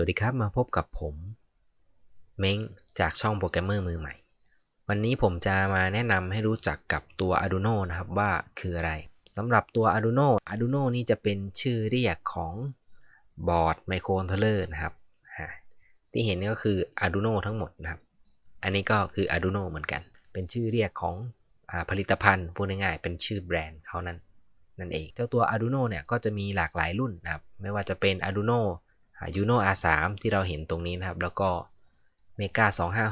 วัสดีครับมาพบกับผม เม้งจากช่องโปรแกรมเมอร์มือใหม่ วันนี้ผมจะมาแนะนำให้รู้จักกับตัว Arduino นะครับว่าคืออะไรสำหรับตัว Arduino Arduino นี่จะเป็นชื่อเรียกของบอร์ดไมโครคอนโทรลเลอร์นะครับ ที่เห็นก็คือ Arduino ทั้งหมดนะครับ อันนี้ก็คือ Arduino เหมือนกัน เป็นชื่อเรียกของอผลิตภัณฑ์พูดง่ายๆเป็นชื่อแบรนด์เขานั้นนั่นเอง เจ้าตัว Arduino เนี่ยก็จะมีหลากหลายรุ่นนะครับ ไม่ว่าจะเป็น Arduino Uno R3 ที่เราเห็นตรงนี้นะครับ แล้วก็ Mega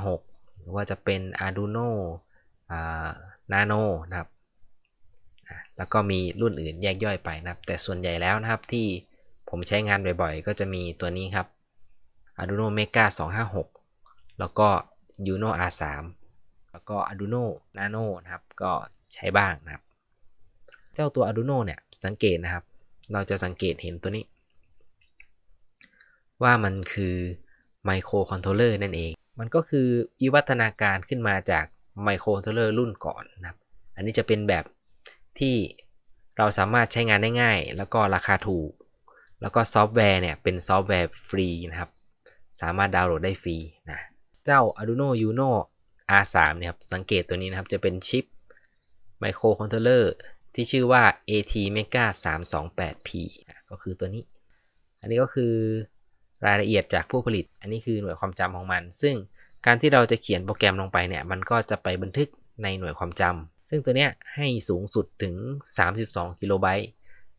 256หรือว่าจะเป็น Arduino Nano นะครับ แล้วก็มีรุ่นอื่นแยกย่อยไปนะครับ แต่ส่วนใหญ่แล้วนะครับที่ผมใช้งานบ่อยๆ ก็จะมีตัวนี้ครับ Arduino Mega 256 แล้วก็ Uno R3 แล้วก็ Arduino Nano นะครับ ก็ใช้บ้างนะครับ เจ้าตัว Arduino เนี่ยสังเกตนะครับ เราจะสังเกตเห็นตัวนี้ ว่ามันคือไมโครคอนโทรลเลอร์นั่นเอง มันก็คือวิวัฒนาการขึ้นมาจากไมโครคอนโทรลเลอร์รุ่นก่อนนะครับ อันนี้จะเป็นแบบที่เราสามารถใช้งานได้ง่าย แล้วก็ราคาถูก แล้วก็ซอฟต์แวร์เนี่ยเป็นซอฟต์แวร์ฟรีนะครับ สามารถดาวน์โหลดได้ฟรีนะ เจ้า Arduino Uno R3 เนี่ยครับ สังเกตตัวนี้นะครับ จะเป็นชิปไมโครคอนโทรลเลอร์ที่ชื่อว่า AT Mega 328P ก็คือตัวนี้ อันนี้ก็คือ รายละเอียดจากผู้ผลิต อันนี้คือหน่วยความจำของมัน ซึ่งการที่เราจะเขียนโปรแกรมลงไปเนี่ย มันก็จะไปบันทึกในหน่วยความจำซึ่งตัวเนี้ยให้สูงสุดถึง 32กิโลไบต์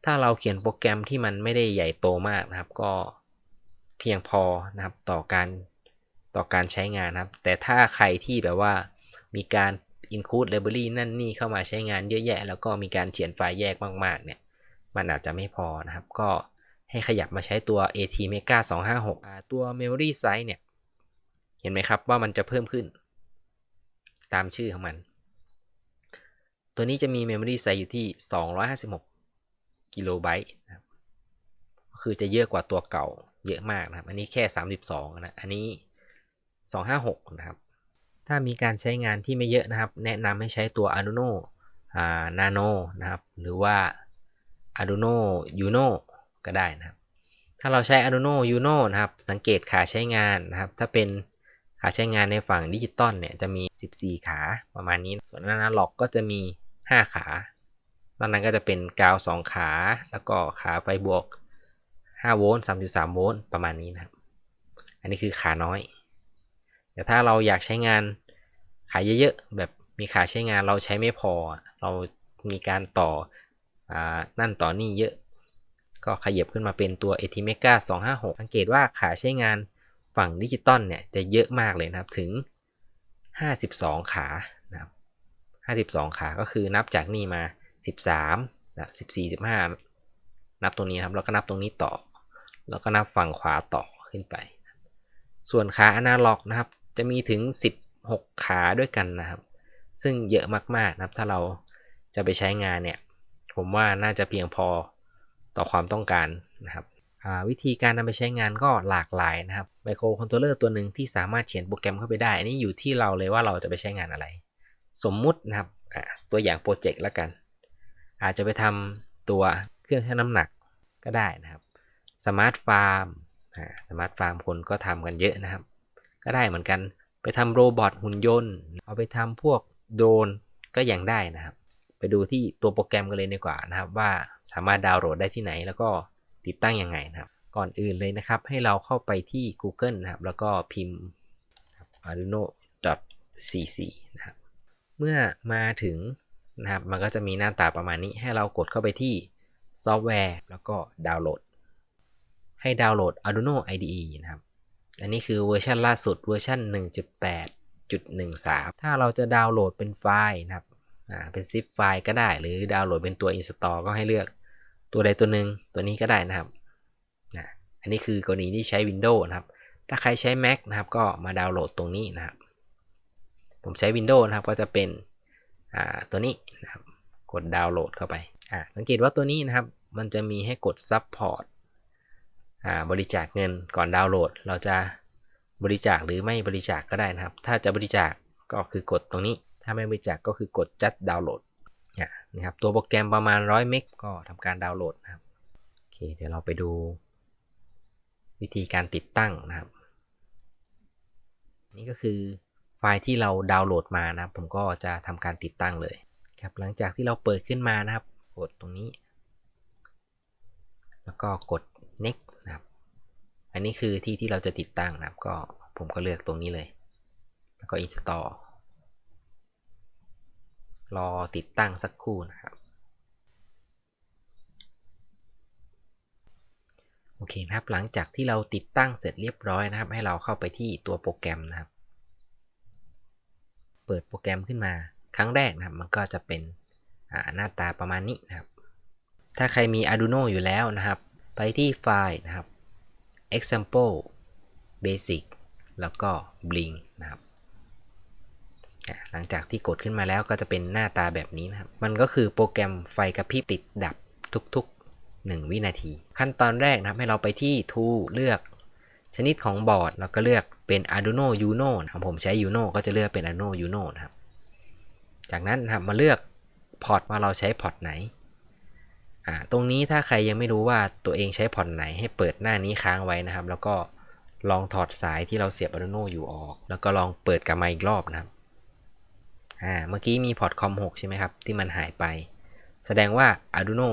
ถ้าเราเขียนโปรแกรมที่มันไม่ได้ใหญ่โตมากนะครับ ก็เพียงพอนะครับต่อการต่อการใช้งานนะครับ แต่ถ้าใครที่แบบว่ามีการ include library นั่นนี่เข้ามาใช้งานเยอะแยะ แล้วก็มีการเขียนไฟล์แยกมากๆเนี่ย มันอาจจะไม่พอนะครับ ก็ ให้ขยับมาใช้ตัว AT Mega 256 ตัว Memory Size เนี่ย เห็นไหมครับว่ามันจะเพิ่มขึ้น ตามชื่อของมัน ตัวนี้จะมี Memory Size อยู่ที่ 256กิโลไบต์นะครับก็คือจะเยอะกว่าตัวเก่าเยอะมากนะครับ อันนี้แค่ 32 นะ อันนี้ 256 นะครับ ถ้ามีการใช้งานที่ไม่เยอะนะครับ แนะนำให้ใช้ตัว Arduino Nano นะครับ หรือว่า Arduino Uno ก็ได้นะครับ ถ้าเราใช้ Arduino Uno นะครับ สังเกตขาใช้งานนะครับ ถ้าเป็นขาใช้งานในฝั่งดิจิตอลเนี่ยจะมี 14 ขาประมาณนี้ ส่วนอนาล็อกก็จะมี 5 ขาตอนนั้นก็จะเป็นกาว 2 ขา แล้วก็ขาไฟบวก 5 โวลต์ 3.3 โวลต์ ประมาณนี้นะครับ อันนี้คือขาน้อย แต่ถ้าเราอยากใช้งานขาเยอะๆ แบบมีขาใช้งานเราใช้ไม่พอ เรามีการต่ออนั่นต่อนี่เยอะ ก็ขยับขึ้นมาเป็นตัว ATmega 256 สังเกตว่าขาใช้งานฝั่งดิจิตอลเนี่ยจะเยอะมากเลยนะครับถึง 52 ขานะครับ52 ขาก็คือนับจากนี่มา 13นะ14 15 นับตรงนี้ครับแล้วก็นับตรงนี้ต่อ แล้วก็นับฝั่งขวาต่อขึ้นไป ส่วนขาอนาล็อกนะครับจะมีถึง 16 ขาด้วยกันนะครับ ซึ่งเยอะมากๆนะครับถ้าเราจะไปใช้งานเนี่ย ผมว่าน่าจะเพียงพอ ต่อความต้องการนะครับวิธีการนำไปใช้งานก็หลากหลายนะครับไมโครคอนโทรลเลอร์ตัวหนึ่งที่สามารถเขียนโปรแกรมเข้าไปได้ อันนี้อยู่ที่เราเลยว่าเราจะไปใช้งานอะไร สมมุตินะครับตัวอย่างโปรเจกต์แล้วกัน อาจจะไปทำตัวเครื่องชั่งน้ำหนักก็ได้นะครับสมาร์ทฟาร์มสมาร์ทฟาร์มคนก็ทำกันเยอะนะครับ ก็ได้เหมือนกันไปทำโรบอทหุ่นยนต์ เอาไปทำพวกโดรนก็ยังได้นะครับ ดูที่ตัวโปรแกรมกันเลยดีกว่านะครับ ว่าสามารถดาวน์โหลดได้ที่ไหน แล้วก็ติดตั้งยังไงนะครับ ก่อนอื่นเลยนะครับ ให้เราเข้าไปที่ Google นะครับ แล้วก็พิมพ์ arduino.cc นะครับเมื่อมาถึงนะครับ มันก็จะมีหน้าตาประมาณนี้ ให้เรากดเข้าไปที่ซอฟต์แวร์แล้วก็ดาวน์โหลด ให้ดาวน์โหลด Arduino IDE นะครับ อันนี้คือเวอร์ชันล่าสุดเวอร์ชัน1.8.13 ถ้าเราจะดาวน์โหลดเป็นไฟล์นะครับ อ่าเป็นซิปไฟล์ก็ได้หรือดาวน์โหลดเป็นตัว install ก็ให้เลือกตัวใดตัวหนึ่งตัวนี้ก็ได้นะครับนะอันนี้คือกรณีที่ใช้ Windows นะครับ ถ้าใครใช้ Mac นะครับ ก็มาดาวน์โหลดตรงนี้นะครับ ผมใช้ Windows นะครับ ก็จะเป็นตัวนี้นะครับ กดดาวน์โหลดเข้าไปสังเกตว่าตัวนี้นะครับ มันจะมีให้กด Support บริจาคเงินก่อนดาวน์โหลด เราจะบริจาคหรือไม่บริจาคก็ได้นะครับ ถ้าจะบริจาคก็คือกดตรงนี้ ถ้าไม่บริจาคกก็คือกดจัดดาวน์โหลดนะครับตัวโปรแกรมประมาณ 100 เมกก็ทำการดาวน์โหลดนะครับโอเคเดี๋ยวเราไปดู วิธีการติดตั้งนะครับ นี่ก็คือไฟล์ที่เราดาวน์โหลดมานะครับผมก็จะทำการติดตั้งเลยครับหลังจากที่เราเปิดขึ้นมานะครับ กดตรงนี้ แล้วก็กด next นะครับ อันนี้คือที่ที่เราจะติดตั้งนะครับ ก็ผมก็เลือกตรงนี้เลย แล้วก็ install รอติดตั้งสักครู่นะครับ โอเคนะครับ หลังจากที่เราติดตั้งเสร็จเรียบร้อยนะครับ ให้เราเข้าไปที่ตัวโปรแกรมนะครับ เปิดโปรแกรมขึ้นมา ครั้งแรกนะครับ มันก็จะเป็นหน้าตาประมาณนี้นะครับ ถ้าใครมี Arduino อยู่แล้วนะครับ ไปที่ไฟล์นะครับ example basic แล้วก็ blink นะครับ หลังจากที่กดขึ้นมาแล้วก็จะเป็นหน้าตาแบบนี้นะครับ มันก็คือโปรแกรมไฟกระพริบติดดับทุกๆ 1 วินาที ขั้นตอนแรกนะครับให้เราไปที่ tool เลือก ชนิดของบอร์ดแล้วก็เลือกเป็น Arduino Uno นะครับผมใช้ Uno ก็จะเลือกเป็น Arduino Uno นะครับ จากนั้นนะครับมาเลือกพอร์ตว่าเราใช้พอร์ตไหนอ่าตรงนี้ถ้าใครยังไม่รู้ว่าตัวเองใช้พอร์ตไหนให้เปิดหน้านี้ค้างไว้นะครับ แล้วก็ลองถอดสายที่เราเสียบ Arduino อยู่ออก แล้วก็ลองเปิดกลับมาอีกรอบนะครับ อ่า เมื่อกี้มีพอร์ตคอม6ใช่ไหมครับ ที่มันหายไป แสดงว่า Arduino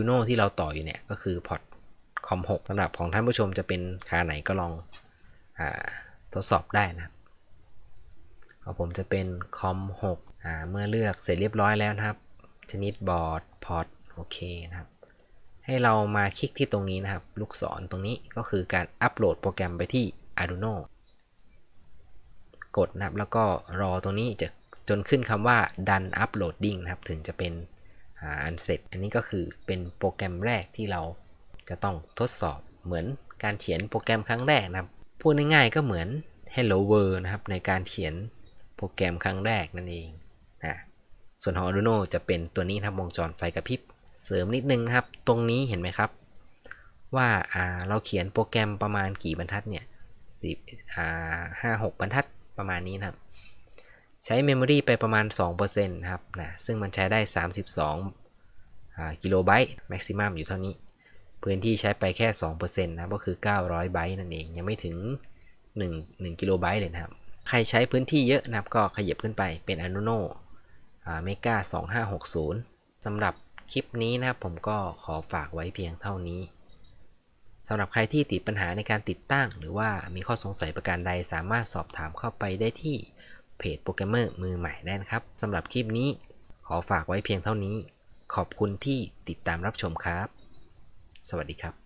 Uno ที่เราต่ออยู่เนี่ย ก็คือพอร์ตคอม6สำหรับของท่านผู้ชมจะเป็นขาไหนก็ลองอ่าทดสอบได้นะครับของผมจะเป็นคอม6อ่า เมื่อเลือกเสร็จเรียบร้อยแล้วนะครับ ชนิดบอร์ดพอร์ตโอเคนะครับ ให้เรามาคลิกที่ตรงนี้นะครับ ลูกศรตรงนี้ก็คือการอัปโหลดโปรแกรมไปที่ Arduino กดนะครับแล้วก็รอตรงนี้จะ จนขึ้นคำว่า done uploading นะครับถึงจะเป็นอันเสร็จ อันนี้ก็คือเป็นโปรแกรมแรกที่เราจะต้องทดสอบเหมือนการเขียนโปรแกรมครั้งแรกนะครับพูดง่ายๆก็เหมือน Hello World นะครับในการเขียนโปรแกรมครั้งแรกนั่นเองนะส่วนของ Arduino จะเป็นตัวนี้นะครับวงจรไฟกระพริบเสริมนิดนึงนะครับ ตรงนี้เห็นไหมครับ ว่าเราเขียนโปรแกรมประมาณกี่บรรทัดเนี่ยสิบห้าหกบรรทัดประมาณนี้นะครับ ใช้เมมโมรีไปประมาณ 2%นะครับนะซึ่งมันใช้ได้ 32กิโลไบต์แม็กซิมัมอยู่เท่านี้ พื้นที่ใช้ไปแค่ 2%นะก็คือ 900 ไบต์นั่นเอง ยังไม่ถึง 1 1กิโลไบต์เลยนะครับ ใครใช้พื้นที่เยอะนะครับ ก็ขยับขึ้นไปเป็น Arduino Mega 2560สำหรับคลิปนี้นะครับผมก็ขอฝากไว้เพียงเท่านี้สำหรับใครที่ติดปัญหาในการติดตั้ง หรือว่ามีข้อสงสัยประการใดสามารถสอบถามเข้าไปได้ที่ เพจโปรแกรมเมอร์มือใหม่ได้นะครับสำหรับคลิปนี้ขอฝากไว้เพียงเท่านี้ ขอบคุณที่ติดตามรับชมครับ สวัสดีครับ